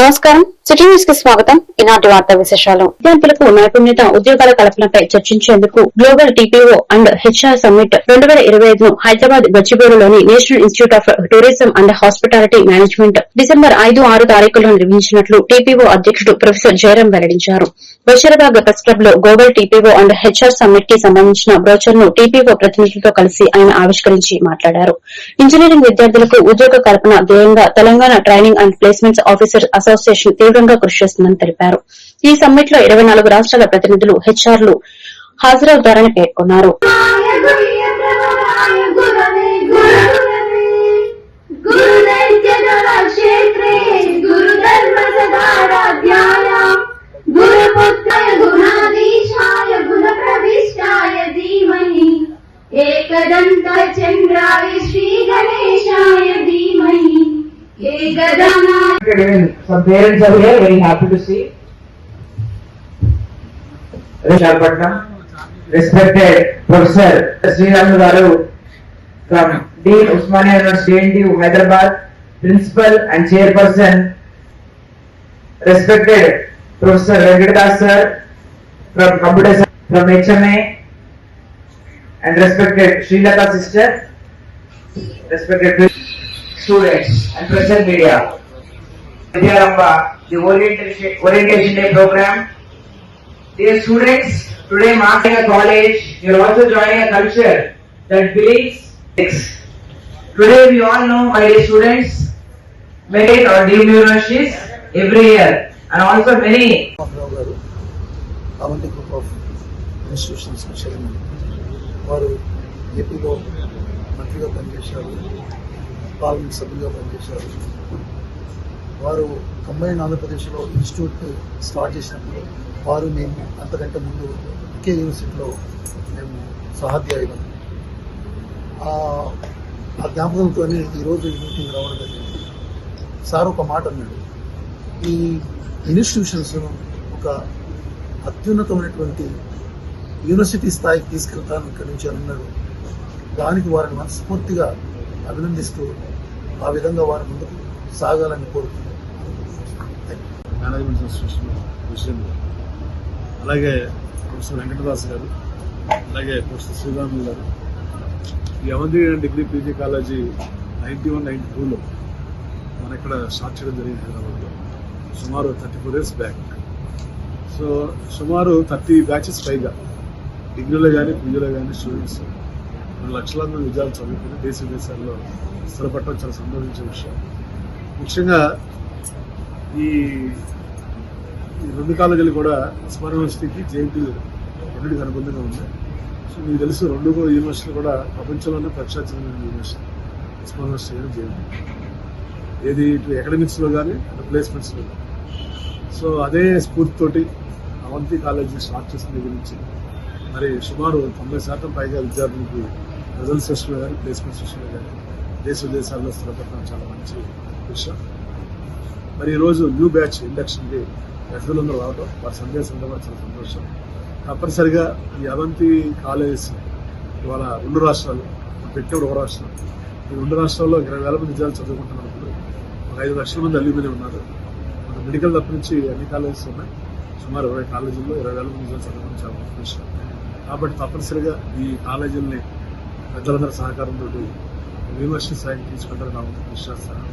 నమస్కారం. సిటీ న్యూస్కి స్వాగతం. ఈనాటి వార్తా విశేషాలు. విద్యార్థులకు నైపుణ్యత ఉద్యోగాల కల్పనపై చర్చించేందుకు global TPO and HR summit రెండు వేల ఇరవై ఐదును Hyderabad గచ్చిబౌలిలోని national institute of tourism and hospitality management December ఐదు ఆరు తారీఖుల్లో నిర్వహించినట్లు టీపీఓ అధ్యకుడు ప్రొఫెసర్ జయరాం వెల్లడించారు. బషీరాబాద్ ప్రెస్ క్లబ్లో గ్లోబల్ టీపీఓ అండ్ హెచ్ఆర్ సమ్మిట్కి సంబంధించిన బ్రోచర్ను టీపీఓ ప్రతినిధులతో కలిసి ఆయన ఆవిష్కరించి మాట్లాడారు. ఇంజనీరింగ్ విద్యార్థులకు ఉద్యోగ కల్పన ధ్యేయంగా Telangana training and placements officer association తీవ్రంగా కృషి చేస్తుందని తెలిపారు ఈ సమ్మిట్ లో ఇరవై నాలుగు రాష్ట్రాల ప్రతినిధులు హెచ్ఆర్లు హాజరవుతారని పేర్కొన్నారు गुरुदैत्यक्षेत्रे गुरुधर्म सदाराध्याय गुरुपुत्राय गुणाधीशाय गुणप्रविष्टाय धीमहि एकदन्ताय चन्द्राय श्रीगणेशाय धीमहि even some parents are here, very happy to see. Rishabhatnam, respected Professor Sri Ramadaru from Dean Usmania University, Hyderabad, Principal and Chairperson, respected Professor Venkatas sir from Computer from HMA, and respected Sri Lata sister, respected students and present media. Vidyaramba, the orientation, orientation day program. Dear students, today marking a college, you are also joining a culture that believes ethics. Today we all know, my dear students, many or deemed universities every year and also many Rao garu Avanti group of institutions chairman వారు ఏపీలో మంత్రిగా పనిచేశారు parliament సభ్యులుగా పనిచేశారు వారు combine ఆంధ్రప్రదేశ్లో institute start చేసినప్పుడు వారు మేము అంతకంటే ముందు ఒకే యూనివర్సిటీలో మేము సహాధ్యాయులం. ఆ జ్ఞాపకంతోనే జ్ఞాపకంతో ఈరోజు ఈ మీటింగ్ రావడం జరిగింది. సార్ ఒక మాట అన్నాడు. ఈ ఇన్స్టిట్యూషన్స్ ఒక అత్యున్నతమైనటువంటి యూనివర్సిటీ స్థాయికి తీసుకెళ్తాను ఇక్కడి నుంచి అన్నాడు. దానికి వారిని మనస్ఫూర్తిగా అభినందిస్తూ ఆ విధంగా వారి ముందుకు సాగాలని కోరుతున్నాను మేనేజ్మెంట్ అసోసియేషన్ ప్రెసిడెంట్ అలాగే ప్రొఫెసర్ వెంకటదాస్ గారు అలాగే ప్రొఫెసర్ శ్రీరాములు గారు. ఈ Avanti degree PG college ninety one ninety టూలో మన ఇక్కడ స్టార్ట్ చేయడం జరిగింది హైదరాబాద్లో. సుమారు thirty four years back. So సుమారు థర్టీ బ్యాచెస్ పైగా డిగ్రీలో కానీ పీజీలో కానీ స్టూడెంట్స్ కొన్ని లక్షలాది మంది విద్యార్థులు చదువుకుని దేశ విదేశాల్లో స్థిరపడటం చాలా సంతోషించే విషయం. ముఖ్యంగా ఈ ఈ రెండు కాలేజీలు కూడా ఉస్మాన్ యూనివర్సిటీకి జేఎన్టీ రెండింటికి అనుబంధంగా ఉంది సో మీకు తెలుసు రెండు యూనివర్సిటీలు కూడా ప్రపంచంలోనే ప్రఖ్యాతమైన యూనివర్సిటీ. ఉస్మాన్ యూనివర్సిటీ కానీ జేఎన్టీ ఏది ఇటు అకాడమిక్స్లో కానీ అటు ప్లేస్మెంట్స్లో కానీ సో అదే స్ఫూర్తితోటి అవంతి కాలేజీ స్టార్ట్ చేసిన దగ్గర నుంచి మరి సుమారు తొంభై శాతం పైగా విద్యార్థులకు రిజల్ట్స్ సెషన్లో కానీ ప్లేస్మెంట్ సెషన్లో కానీ దేశ విదేశాల్లో స్థిరపడటం చాలా మంచి విషయం. మరి ఈరోజు న్యూ బ్యాచ్ ఇండక్షన్కి ప్రజలందరూ రావడం వారి సందేశం చాలా సంతోషం. తప్పనిసరిగా ఈ అవంతి కాలేజెస్ ఇవాళ రెండు రాష్ట్రాలు పెట్టే ఒక రాష్ట్రం. ఈ రెండు రాష్ట్రాల్లో ఇరవై వేల మంది విద్యార్థులు చదువుకుంటున్నప్పుడు ఒక ఐదు లక్షల మంది అల్యూమిని ఉన్నారు. మన మెడికల్ తప్ప నుంచి అన్ని కాలేజెస్ ఉన్నాయి. సుమారు ఇరవై కాలేజీల్లో ఇరవై వేల మంది విద్యార్థులు చదవడం చాలా గొప్ప విషయం కాబట్టి తప్పనిసరిగా ఈ కాలేజీలని పెద్దలందరి సహకారంతో యూనివర్సిటీ స్థాయికి తీసుకుంటారని నా విశ్వాసం కృషి చేస్తాను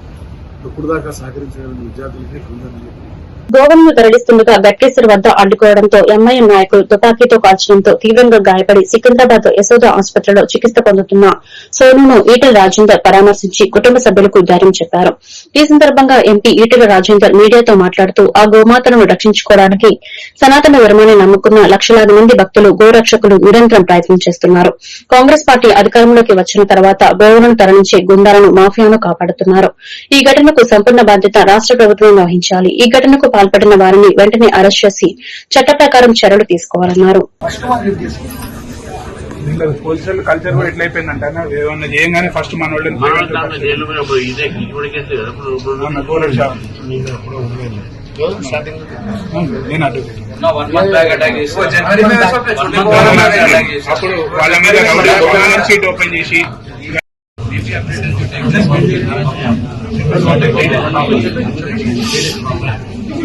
ఇప్పుడు దాకా సహకరించిన విద్యార్థులకి తల్లిదండ్రులకి గోవలను తరలిస్తుండగా గట్కేశ్వర్ వద్ద అడ్డుకోవడంతో ఎంఐఎం నాయకులు తుపాకీతో కాల్చడంతో తీవ్రంగా గాయపడి సికింద్రాబాద్ యశోద ఆసుపత్రిలో చికిత్స పొందుతున్న సోనును ఈటల రాజేందర్ పరామర్శించి కుటుంబ సభ్యులకు ధైర్యం చెప్పారు. ఈ సందర్భంగా ఎంపీ ఈటల రాజేందర్ మీడియాతో మాట్లాడుతూ ఆ గోమాతను రక్షించుకోవడానికి సనాతన ధర్మాన్ని నమ్ముకున్న లక్షలాది మంది భక్తులు గోరక్షకులు నిరంతరం ప్రయత్నం చేస్తున్నారు. కాంగ్రెస్ పార్టీ అధికారంలోకి వచ్చిన తర్వాత గోవులను తరలించే గుండాలను మాఫియాను కాపాడుతున్నారు. ఈ ఘటనకు సంపూర్ణ బాధ్యత రాష్ట ప్రభుత్వం వహించాలి. ఈ ఘటనకు పాల్పడిన వారిని వెంటనే అరెస్ట్ చేసి చట్ట ప్రకారం చర్యలు తీసుకోవాలన్నారు. హోల్సేల్ కల్చర్ కూడా ఎట్లయిపోయిందంటే? ఏమన్నా చేయంగానే ఫస్ట్ మన షాప్. నేను అటు అప్పుడు వాళ్ళ మీద ఓపెన్ చేసి.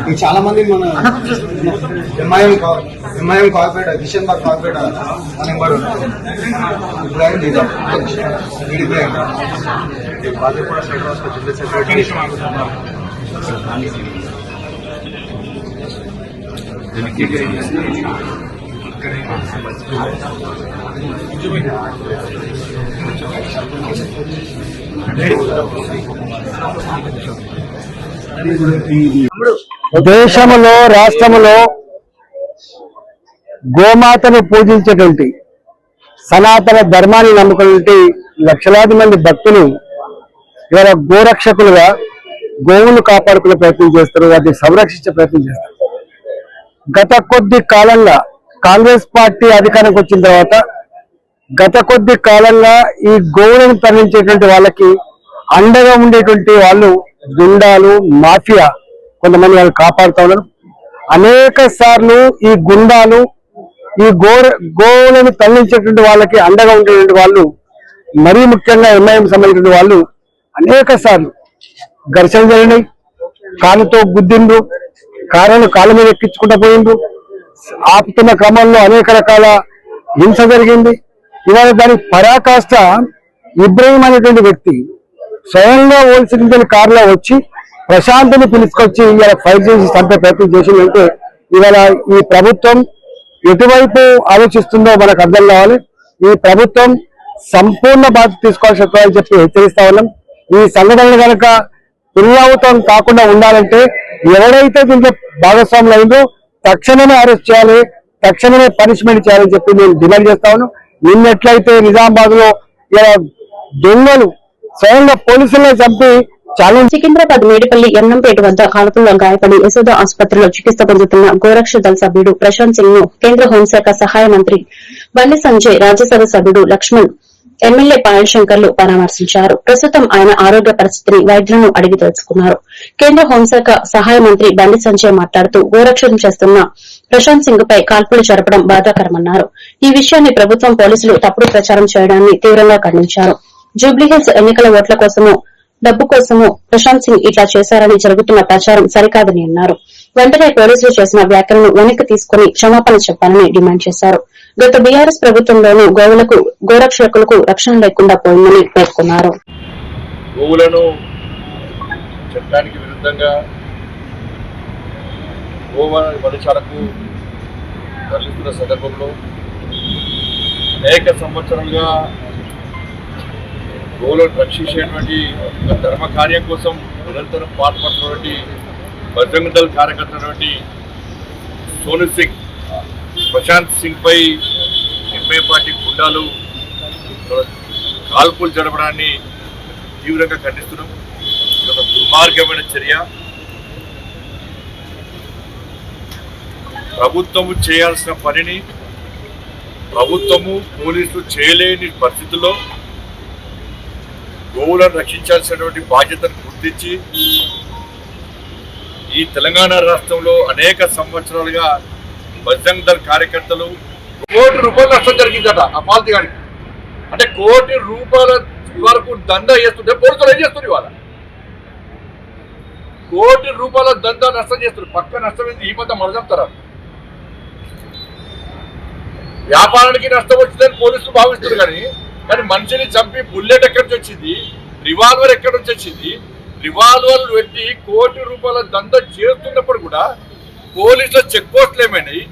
ఇది చాలా మంది మన MIM MIM corporate Kishan Bagh corporate ఎంబడి ఇబ్రాహిం నిజాం సైడ్ జిల్లా సెక్రటరీ. దేశంలో రాష్ట్రంలో గోమాతను పూజించేటువంటి సనాతన ధర్మాన్ని నమ్ముకున్నటువంటి లక్షలాది మంది భక్తులు ఇవాళ గోరక్షకులుగా గోవులు కాపాడుకునే ప్రయత్నం చేస్తారు వాటిని సంరక్షించే ప్రయత్నం చేస్తారు. గత కొద్ది కాలంగా కాంగ్రెస్ పార్టీ అధికారానికి వచ్చిన తర్వాత గత కొద్ది కాలంగా ఈ గోవులను తరలించేటువంటి వాళ్ళకి అండగా ఉండేటువంటి వాళ్ళు గుండాలు మాఫియా కొంతమంది వాళ్ళు కాపాడుతూ ఉన్నారు. అనేక సార్లు ఈ గుండాలు ఈ గో గోవులను తరలించేటువంటి వాళ్ళకి అండగా ఉండేటువంటి వాళ్ళు మరీ ముఖ్యంగా ఎంఐఎం సంబంధించిన వాళ్ళు అనేక సార్లు ఘర్షణ జరిగినాయి. కాలుతో గుద్దిండ్రు. కారును కాళ్ళ మీద ఎక్కించుకుంటూ పోయిండ్రు. ఆపుతున్న క్రమంలో అనేక రకాల హింస జరిగింది. ఇవాళ దానికి పరాకాష్ట ఇబ్రహీం అనేటువంటి వ్యక్తి స్వయంగా ఓల్సిందని కారులో వచ్చి ప్రశాంత్ని పిలుచుకొచ్చి ఇవాళ ఫైట్ చేసి చంపే ప్రయత్నం చేసిందంటే ఇవాళ ఈ ప్రభుత్వం ఎటువైపు ఆలోచిస్తుందో మనకు అర్థం కావాలి. ఈ ప్రభుత్వం సంపూర్ణ బాధ్యత తీసుకోవాల్సి వస్తుందని చెప్పి హెచ్చరిస్తా ఉన్నాం. ఈ సంఘటనలు కనుక పునరావృతం కాకుండా ఉండాలంటే ఎవరైతే దీంట్లో భాగస్వాములు అయిందో తక్షణమే అరెస్ట్ చేయాలి తక్షణమే పనిష్మెంట్ చేయాలని చెప్పి నేను డిమాండ్ చేస్తాను ఉన్నాను. నిన్నెట్లయితే నిజామాబాద్లో దొంగలు స్వయంగా పోలీసులనే చంపి చాలా సికింద్రాబాద్ మేడిపల్లి ఎన్నంపేట వద్ద కాల్పుల్లో గాయపడి యశోద ఆసుపత్రిలో చికిత్స పొందుతున్న గోరక్ష దళ సభ్యుడు ప్రశాంత్ సింగ్ను కేంద్ర హోంశాఖ సహాయ మంత్రి బండి సంజయ్ రాజ్యసభ సభ్యుడు లక్ష్మణ్ ఎమ్మెల్యే పాయల్ శంకర్లు పరామర్శించారు. ప్రస్తుతం ఆయన ఆరోగ్య పరిస్థితిని వైద్యులను అడిగి తెలుసుకున్నారు. కేంద్ర హోంశాఖ సహాయ మంత్రి బండి సంజయ్ మాట్లాడుతూ గోరక్షణం చేస్తున్న ప్రశాంత్ సింగ్ పై కాల్పులు జరపడం బాధాకరమన్నారు. ఈ విషయాన్ని ప్రభుత్వం పోలీసులు తప్పుడు ప్రచారం చేయడాన్ని తీవ్రంగా ఖండించారు. జూబ్లీహిల్స్ ఎన్నికల ఓట్ల కోసమో డబ్బు కోసమో ప్రశాంత్ సింగ్ ఇట్లా చేశారని జరుగుతున్న ప్రచారం సరికాదని అన్నారు. వెంటనే పోలీసులు చేసిన వ్యాఖ్యలను వెనక్కి తీసుకుని క్షమాపణ చెప్పాలని డిమాండ్ చేశారు. గత బీఆర్ఎస్ ప్రభుత్వంలోనూ గోవులకు గోరక్షకులకు రక్షణ లేకుండా పోయిందని పేర్కొన్నారు. గోవులను చట్టానికి విరుద్ధంగా గోవ వనచాలకు తరలిస్తున్న సందర్భంలో అనేక సంవత్సరాలుగా గోవులను రక్షించేటువంటి ధర్మ కార్యం కోసం నిరంతరం పాటుపడుతున్నటువంటి బజరంగ దళ కార్యకర్త సోను సింగ్ ప్రశాంత్ సింగ్ పై ఎంఐ పార్టీ గుండాలు కాల్పులు జరపడాన్ని తీవ్రంగా ఖండిస్తున్నాం. ఇది ఒక దుర్మార్గమైన చర్య. ప్రభుత్వము చేయాల్సిన పనిని ప్రభుత్వము పోలీసులు చేయలేని పరిస్థితుల్లో గోవులను రక్షించాల్సినటువంటి బాధ్యతను గుర్తించి ఈ తెలంగాణ రాష్ట్రంలో అనేక సంవత్సరాలుగా బజరంగ్ దళ్ కార్యకర్తలు కోటి రూపాయలు నష్టం జరిగిందట ఆ పాలతి గారికి. అంటే కోటి రూపాయల వరకు దంద చేస్తుంటే పోలీసులు ఏం చేస్తుంది ఇవాళ? కోటి రూపాయల దంద నష్టం చేస్తారు పక్క నష్టం ఏంది? ఈ మధ్య మరజంతారా వ్యాపారానికి నష్టం వచ్చిందని పోలీసులు భావిస్తారు కానీ కానీ మనిషిని చంపి బుల్లెట్ ఎక్కడి నుంచి వచ్చింది? రివాల్వర్ ఎక్కడి నుంచి వచ్చింది? రివాల్వర్ పెట్టి కోటి రూపాయల దంద చేస్తున్నప్పుడు కూడా పోలీసుల చెక్ పోస్టులు ఏమైనాయి?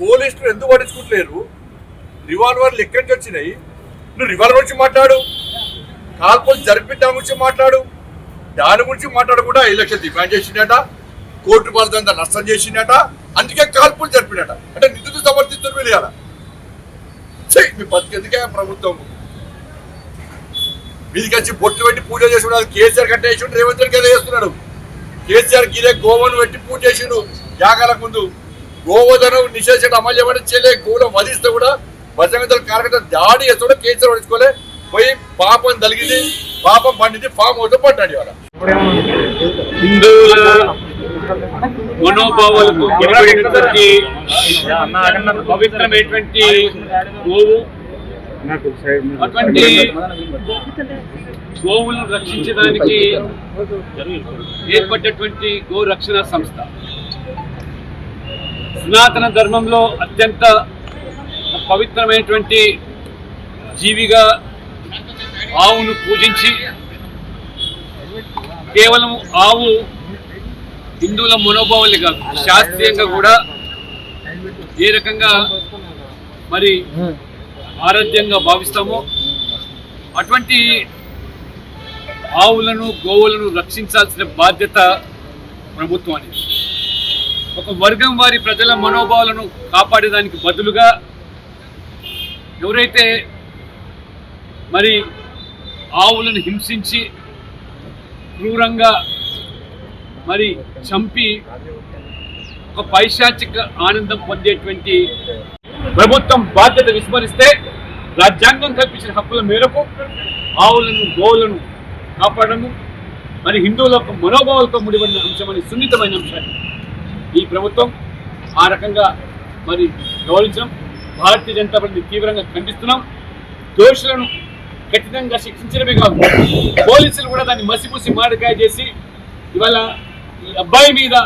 పోలీసులు ఎందుకు పట్టించుకుంటలేరు రివాల్వర్లు ఎక్కడి నుంచి వచ్చినాయి? నువ్వు రివాల్వర్ గురించి మాట్లాడు. కాల్పులు జరిపిన దాని గురించి మాట్లాడు. దాని గురించి మాట్లాడకుండా ఐదు లక్షలు డిమాండ్ చేసిండట. కోర్టు రూపాయల నష్టం చేసిండట. అందుకే కాల్పులు జరిపినట. అంటే నిధులు సమర్థిస్తున్నారు వెళ్ళాల ఇవాళ. ఛీ, మీ బతికెందుకే ప్రభుత్వం? మీదికి వచ్చి బొట్లు పెట్టి పూజ చేసుకున్నాడు. కేసీఆర్ కట్ట వేసిండు. రేవంత్ రెడ్డి కదా చేస్తున్నాడు కేసీఆర్ గిరే గోవను పెట్టి పూజ చేసిండు. యాగాలకు ముందు గోవధనం నిషేధించడం అమలు చేయబడి చేయలే గోవులను వధిస్తే కూడా బజరంగ కార్యకర్త దాడి చేస్తే కూడా కేసులు పడుచుకోలే పోయి పాపం తలిగింది పాపం పండింది పాపం అవుతూ పడ్డాడు ఇవాళ. హిందువుల మనోభావాలకు పవిత్రమైనటువంటి గోవు అటువంటి గోవులను రక్షించడానికి ఏర్పడ్డటువంటి గో రక్షణ సంస్థ. సనాతన ధర్మంలో అత్యంత పవిత్రమైనటువంటి జీవిగా ఆవును పూజించి కేవలం ఆవు హిందువుల మనోభావాలే కాదు శాస్త్రీయంగా కూడా ఏ రకంగా మరి ఆరోగ్యంగా భావిస్తామో అటువంటి ఆవులను గోవులను రక్షించాల్సిన బాధ్యత ప్రభుత్వానికి ఒక వర్గం వారి ప్రజల మనోభావాలను కాపాడేదానికి బదులుగా ఎవరైతే మరి ఆవులను హింసించి క్రూరంగా మరి చంపి ఒక పైశాచిక ఆనందం పొందేటువంటి ప్రభుత్వం బాధ్యత విస్మరిస్తే రాజ్యాంగం కల్పించిన హక్కుల మేరకు ఆవులను గోవులను కాపాడము మరి హిందువుల యొక్క మనోభావాలతో ముడిపడిన అంశమని సున్నితమైన అంశాన్ని ఈ ప్రభుత్వం ఆ రకంగా మరి గౌరవించడం భారతీయ జనతా పార్టీ తీవ్రంగా ఖండిస్తున్నాం. దోషులను ఖచ్చితంగా శిక్షించడమే కాదు పోలీసులు కూడా దాన్ని మసిపూసి మాడికాయ చేసి ఇవాళ ఈ అబ్బాయి మీద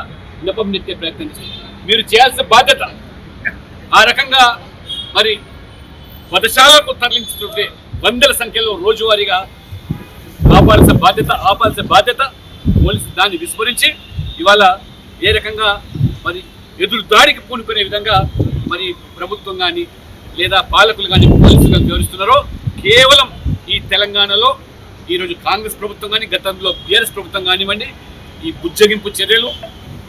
నెపం నెట్టే ప్రయత్నం చేస్తారు మీరు చేయాల్సిన బాధ్యత ఆ రకంగా మరి వధశాలకు తరలించుతుంటే వందల సంఖ్యలో రోజువారీగా ఆపాల్సిన బాధ్యత ఆపాల్సిన బాధ్యత పోలీసు దాన్ని విస్మరించి ఇవాళ ఏ రకంగా మరి ఎదురు దాడికి పూనుకునే విధంగా మరి ప్రభుత్వం కానీ లేదా పాలకులు కానీ పోలీసులు కానీ వివరిస్తున్నారో కేవలం ఈ తెలంగాణలో ఈరోజు కాంగ్రెస్ ప్రభుత్వం కానీ గతంలో బీఆర్ఎస్ ప్రభుత్వం కానివ్వండి ఈ బుజ్జగింపు చర్యలు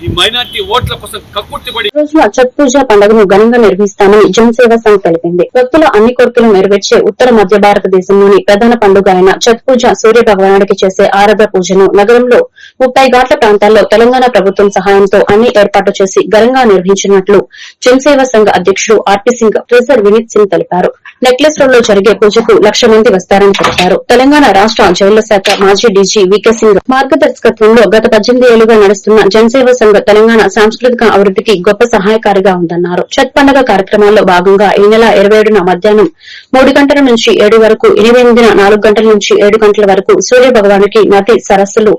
ఈ మైనార్టీ ఓట్ల కోసం కక్కుర్తిపడి ఛత్ పూజ పండుగను ఘనంగా నిర్వహిస్తామని జనసేవ సంఘ్ తెలిపింది. భక్తులు అన్ని కోరికలు నెరవేర్చే ఉత్తర మధ్య భారతదేశంలోని ప్రధాన పండుగ అయిన ఛత్ పూజ సూర్య భగవానుడికి చేసే ఆరాధ పూజను నగరంలో ముప్పై ఘాట్ల ప్రాంతాల్లో తెలంగాణ ప్రభుత్వం సహాయంతో అన్ని ఏర్పాట్లు చేసి ఘనంగా నిర్వహించినట్లు జనసేవ సంఘ అధ్యకుడు ఆర్పీ సింగ్ ట్రెజర్ వినీత్ సింగ్ తెలిపారు. నెక్లెస్ రోడ్లో జరిగే పూజకు లక్ష మంది వస్తారని తెలిపారు. తెలంగాణ రాష్ట జైళ్ళ శాఖ మాజీ డీజీ వికే సింగ్ మార్గదర్శకత్వంలో గత పద్దెనిమిది ఏళ్ళుగా నడుస్తున్న జనసేవ సంఘ తెలంగాణ సాంస్కృతిక అభివృద్ధికి గొప్ప సహాయకారిగా ఉందన్నారు ఛత్ పండుగ కార్యక్రమాల్లో భాగంగా ఈ నెల ఇరవై ఏడున మధ్యాహ్నం మూడు గంటల నుంచి ఏడు వరకు ఇరవై ఎనిమిదిన నాలుగు గంటల నుంచి ఏడు గంటల వరకు సూర్య భగవానుకి నది సరస్సులు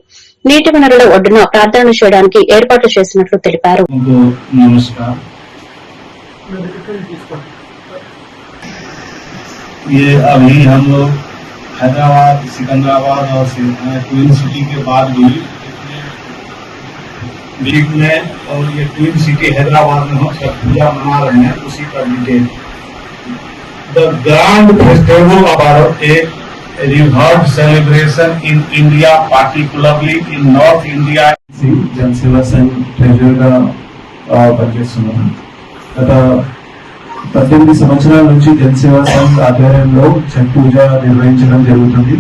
నీటి వనరుల ఒడ్డున ప్రార్థనలు చేయడానికి ఏర్పాట్లు చేసినట్లు తెలిపారు को नमस्कार ये अभी हम लोग हैदराबाद सिकंदराबाद और सि- ट्विन सिटी के बाद भी वीक में और ये ट्विन सिटी हैदराबाद में हम छठ पूजा मना रहे हैं उसी का detail the grand festival about a revered celebration in India, particularly in North India. Janaseva Sangh ట్రెజర్గా పనిచేస్తున్నాను గత పద్దెనిమిది సంవత్సరాల నుంచి జనసేవ సంఘ్ ఆధ్వర్యంలో ఛట్ పూజ నిర్వహించడం జరుగుతుంది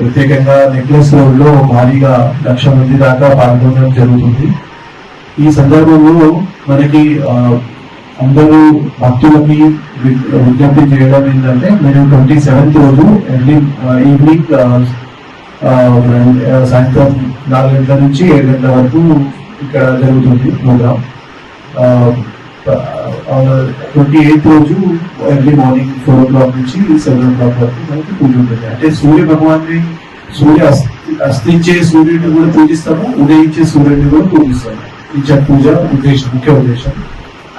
ప్రత్యేకంగా నెక్లెస్ రోడ్లో భారీగా లక్ష మంది దాకా పాల్గొనడం జరుగుతుంది. ఈ సందర్భంలో మనకి అందరూ భక్తులకి వి- విజ్ఞప్తి చేయడం ఏంటంటే మేము ట్వంటీ సెవెంత్ రోజు ఎర్లీ ఈవినింగ్ సాయంత్రం నాలుగు గంటల నుంచి ఏడు గంటల వరకు ఇక్కడ జరుగుతుంది ప్రోగ్రామ్ ట్వంటీ ఎయిత్ రోజు early morning four o'clock నుంచి సెవెన్ ఓ క్లాక్ వరకు మనకి పూజ ఉంటుంది. అంటే సూర్య భగవాన్ని సూర్య అస్తించే సూర్యుడిని కూడా పూజిస్తాము ఉదయించే సూర్యుడిని కూడా పూజిస్తాము. ఈ ఛట్ పూజ ఉద్దేశం ముఖ్య ఉద్దేశం.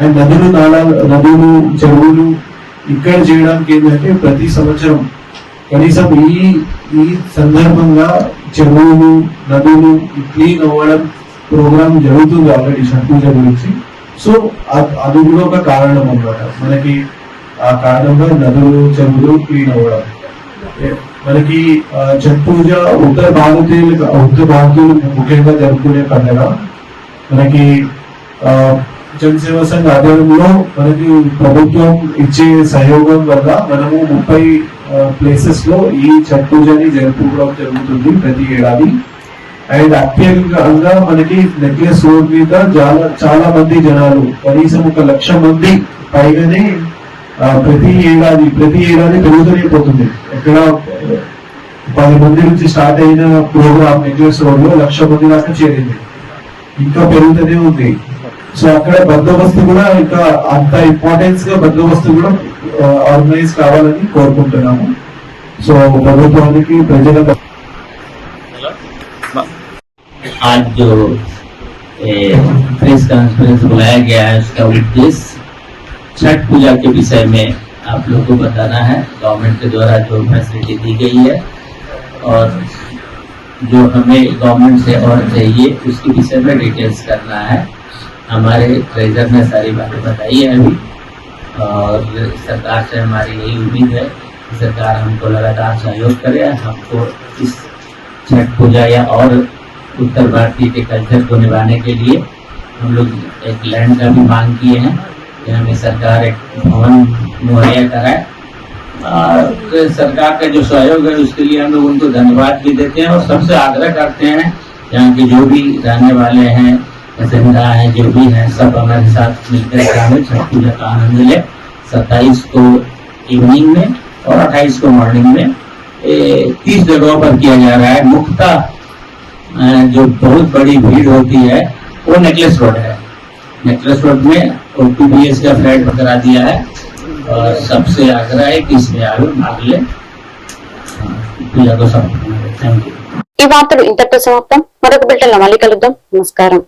అండ్ నదులు నాళాలు నదులు చెరువులు ఇక్కడ చేయడానికి ఏంటంటే ప్రతి సంవత్సరం కనీసం ఈ ఈ సందర్భంగా చెరువులు నదులు క్లీన్ అవ్వడం ప్రోగ్రామ్ జరుగుతుంది ఆల్రెడీ షట్ పూజ గురించి. సో అది కూడా ఒక కారణం అన్నమాట. మనకి ఆ కారణంగా నదులు చెరువులు క్లీన్ అవ్వడం. మనకి ఆ, ఛట్ పూజ ఉత్తర భారతీయులు ఉత్తర భారతీయులు ముఖ్యంగా జరుపుకునే పండుగ. మనకి జనసేవ సంఘ ఆధ్వర్యంలో మనకి ప్రభుత్వం ఇచ్చే సహయోగం వల్ల మనము ముప్పై ప్లేసెస్లో ఈ ఛట్ పూజని జరుపుకోవడం జరుగుతుంది ప్రతి ఏడాది. అండ్ అత్యధికంగా మనకి నెక్లెస్ రోడ్ మీద చాలా చాలా మంది జనాలు కనీసం ఒక లక్ష మంది పైగానే ప్రతి ఏడాది ప్రతి ఏడాది పెరుగుతూనే పోతుంది. ఎక్కడ పది మంది నుంచి స్టార్ట్ అయిన ప్రోగ్రామ్ నెక్లెస్ రోడ్లో లక్ష మంది దాకా చేరింది. ఇంకా పెరుగుతూనే ఉంది. సో అక్కడ బందోబస్తు కూడా ఇంకా అంత ఇంపార్టెన్స్గా బందోబస్తు కూడా ఆర్గనైజ్ కావాలని కోరుకుంటున్నాము. సో ప్రభుత్వానికి ప్రజల आज जो प्रेस कॉन्फ्रेंस बुलाया गया है, उसका उद्देश्य छठ पूजा के विषय में आप लोग को बताना है। गवर्नमेंट के द्वारा जो फैसिलिटी दी गई है और जो हमें गवर्नमेंट से और चाहिए, उसके विषय में डिटेल्स करना है। हमारे ट्रेजर ने सारी बातें बताई है अभी और सरकार से हमारी यही उम्मीद है कि सरकार हमको लगातार सहयोग करे, हमको इस छठ पूजा या और उत्तर भारतीय के कल्चर को निभाने के लिए हम लोग एक लैंड का भी मांग किए हैं कि हमें सरकार एक भवन मुहैया कराए। और सरकार का जो सहयोग है, उसके लिए हम लोग उनको धन्यवाद भी देते हैं और सबसे आग्रह करते हैं यहाँ के जो भी रहने वाले हैं पसंदा है, जो भी है, सब हमारे साथ मिलकर शामिल छठ पूजा का आनंद ले। सत्ताईस को इवनिंग में और अट्ठाईस को मॉर्निंग में। तीस जगहों पर किया जा रहा है। मुख्यतः जो बहुत बड़ी भीड़ होती है वो नेकलेस रोड है नेकलेस रोड में ओ का फ्लैट करा दिया है और सबसे आग्रह है कि इसमें आगे भाग ले पूजा को सब थैंक यू ఈ వార్తలు ఇంతటితో సమాప్తం మరొక బిల్టన్ మళ్ళీ కలుద్దాం నమస్కారం